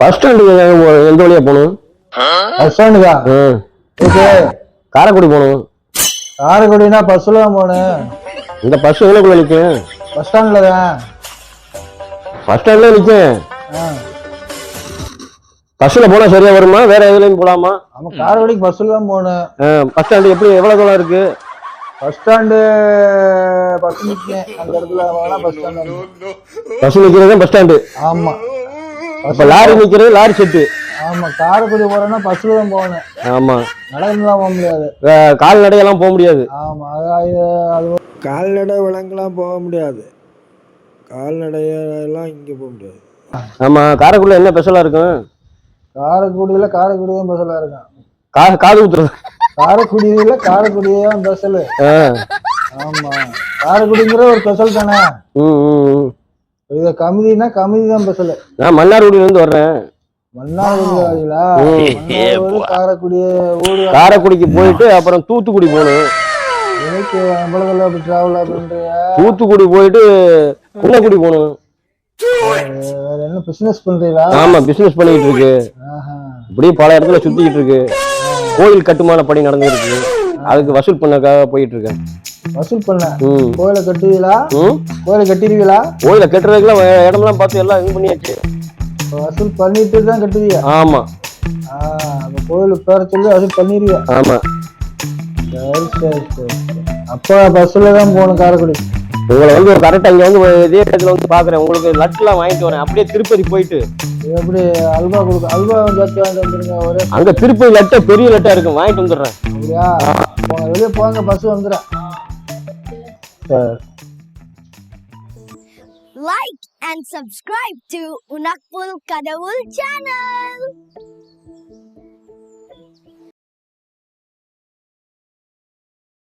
Bus ஸ்டாண்டுக்கு எந்த வழியா போகணும்? பஸ் ஸ்டாண்டுக்கா? ஓகே. காரைக்குடி போகணும். காரைக்குடினா பஸ்ல தான் போகணும். இந்த பஸ் எவ்வளோக்குள்ள நிற்கும்? பஸ் ஸ்டாண்ட்ல தான். பஸ் ஸ்டாண்ட்ல நிற்கும். பஸ்ஸில் போனால் சரியா வருமா? வேற எதுலையும் போகலாமா நம்ம காரைக்குடிக்கு பஸ்ல தான் போகணும். பஸ் ஸ்டாண்டு எப்படி? எவ்வளோ தூரம் இருக்கு? பஸ் ஸ்டாண்டு பஸ் நிற்கும். அந்த இடத்துல பஸ் ஸ்டாண்ட். பஸ் நிற்கிறது பஸ் ஸ்டாண்டு. ஆமா. அப்போ லாரி நிற்கிறது லாரி செட்டு. ஆமா காரைக்குடி போறோம்னா பஸ்ல தான் போகணும். ஆமாம் நடந்துலாம் போக முடியாது. கால்நடையெல்லாம் போக முடியாது. ஆமா அது- கால்நடை விலங்குலாம் போக முடியாது. கால்நடையெல்லாம் இங்கே போக முடியாது. ஆமாம் காரைக்குடியில் என்ன ஸ்பெஷலாக இருக்கும்? காரைக்குடியில காரைக்குடி தான் பஸ்ஸெல்லாம் இருக்கும். கா காது ஊத்துறது காரைக்குடியில காரைக்குடி தான் ஸ்பெஷல் ஆ. ஆமா. காரைக்குடிங்கிற ஒரு ஸ்பெஷல் தானே? ம் ம். இத கமிதினா கமிதி தான் ஸ்பெஷல் நான் மன்னார்குடியிலேருந்து வர்றேன். மன்னார்குடிங்களா காரைக்குடி ஊர். காரைக்குடிக்கு போயிட்டு அப்புறம் தூத்துக்குடி போகணும். எனக்கு நம்மளதில் அப்படி டிராவல் அப்படின்றியா தூத்துக்குடி போயிட்டு குன்னக்குடி போகணும். வேற என்ன பிசினஸ் பண்றீங்களா? ஆமா பிசினஸ் பண்ணிக்கிட்டு இருக்கு. ஆஹா. இப்படியே பல இடத்துல சுத்திக்கிட்டு இருக்கு. கோயில் கட்டுமான பணி நடந்துருக்கு அதுக்கு வசூல் பண்ணக்காக போயிட்டு இருக்கேன். வசூல் பண்ண. ம். கோயிலை கட்டுவீங்களா? கோயிலை கட்டிடுவீங்களா? கோயிலை கட்டுறதுக்குலாம் இடமெல்லாம் பார்த்து எல்லாம் இது பண்ணியாச்சு. வசூல் பண்ணிட்டு தான் கட்டுவீங்க? ஆமா. அந்த கோயிலுக்கு பேர சொல்லி வசூல் பண்ணிடுவீங்க ஆமா. சரி சரி சரி. அப்போ பஸ்ஸில் தான் போகணும் காரைக்குடி. உங்களை வந்து ஒரு கரெக்டாக இங்கே வந்து இதே இடத்துல வந்து பார்க்குறேன். உங்களுக்கு லட்டுலாம் வாங்கிட்டு வரேன். அப்படியே திருப்பதி போயிட்டு. எப்படி அல்வா கொடுக்க அல்வா சேர்த்து வாங்கிட்டு வந்துருங்க ஒரே அங்கே திருப்பதி லட்டை பெரிய லட்டா இருக்கும் வாங்கிட்டு வந்துடுறேன். அப்படியா? வெளியே போங்க பஸ் வந்துடும். Like and subscribe to Unakpul Kadavul channel.